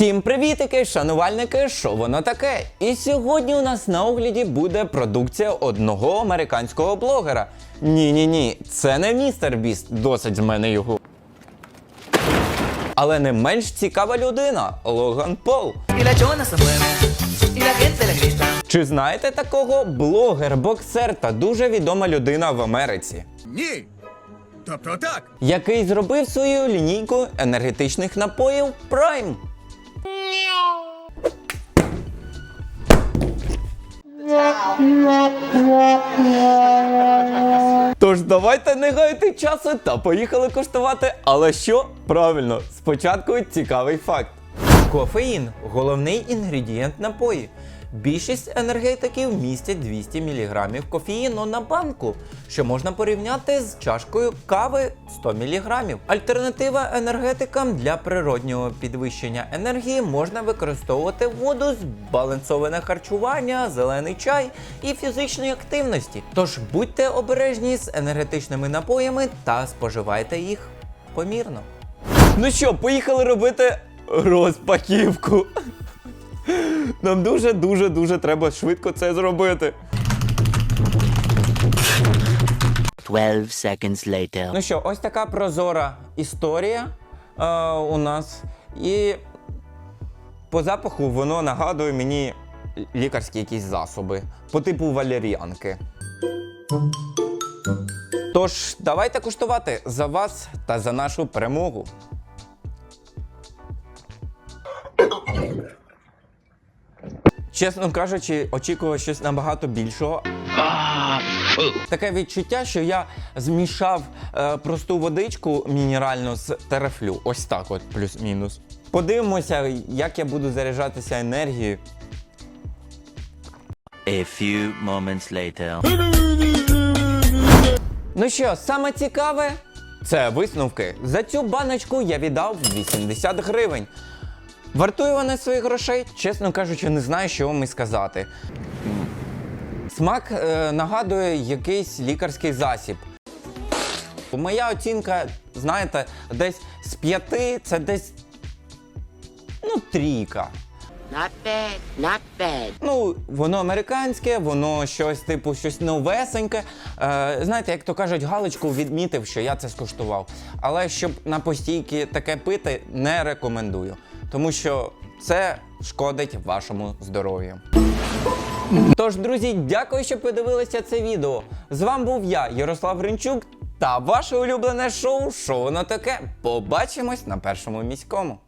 Всім привітики, шанувальники, що воно таке? І сьогодні у нас на огляді буде продукція одного американського блогера. Ні, ні, ні, це не містер Біст, досить з мене його. Але не менш цікава людина Логан Пол. Чи знаєте такого блогер, боксер та дуже відома людина в Америці, Ні. Тобто так. який зробив свою лінійку енергетичних напоїв Prime? Давайте не гаяти часу та поїхали коштувати. Але що? Правильно, спочатку цікавий факт. Кофеїн головний інгредієнт напої. Більшість енергетиків містять 200 мг кофеїну на банку, що можна порівняти з чашкою кави 100 мг. Альтернатива енергетикам для природнього підвищення енергії можна використовувати воду, збалансоване харчування, зелений чай і фізичної активності. Тож будьте обережні з енергетичними напоями та споживайте їх помірно. Ну що, поїхали робити розпаківку. Нам дуже дуже дуже треба швидко це зробити. 12 seconds later. Ну що, ось така прозора історія е, у нас. І по запаху воно нагадує мені лікарські якісь засоби по типу валеріанки. Тож, давайте куштувати за вас та за нашу перемогу. Чесно кажучи, очікував щось набагато більшого. Таке відчуття, що я змішав е, просту водичку мінеральну з терафлю. Ось так, от, плюс-мінус. Подивимося, як я буду заряджатися енергією. A few moments later. Ну що, саме цікаве це висновки. За цю баночку я віддав 80 гривень. Вартує вона своїх грошей, чесно кажучи, не знаю, що вам і сказати. Смак е, нагадує якийсь лікарський засіб. Моя оцінка, знаєте, десь з п'яти це десь. Ну, трійка. Not bad, not bad. Ну, воно американське, воно щось типу щось новесеньке. Е, знаєте, як то кажуть, галочку відмітив, що я це скуштував. Але щоб на постійки таке пити, не рекомендую. Тому що це шкодить вашому здоров'ю. Тож, друзі, дякую, що подивилися це відео. З вами був я, Ярослав Гринчук, та ваше улюблене шоу Що воно таке. Побачимось на першому міському.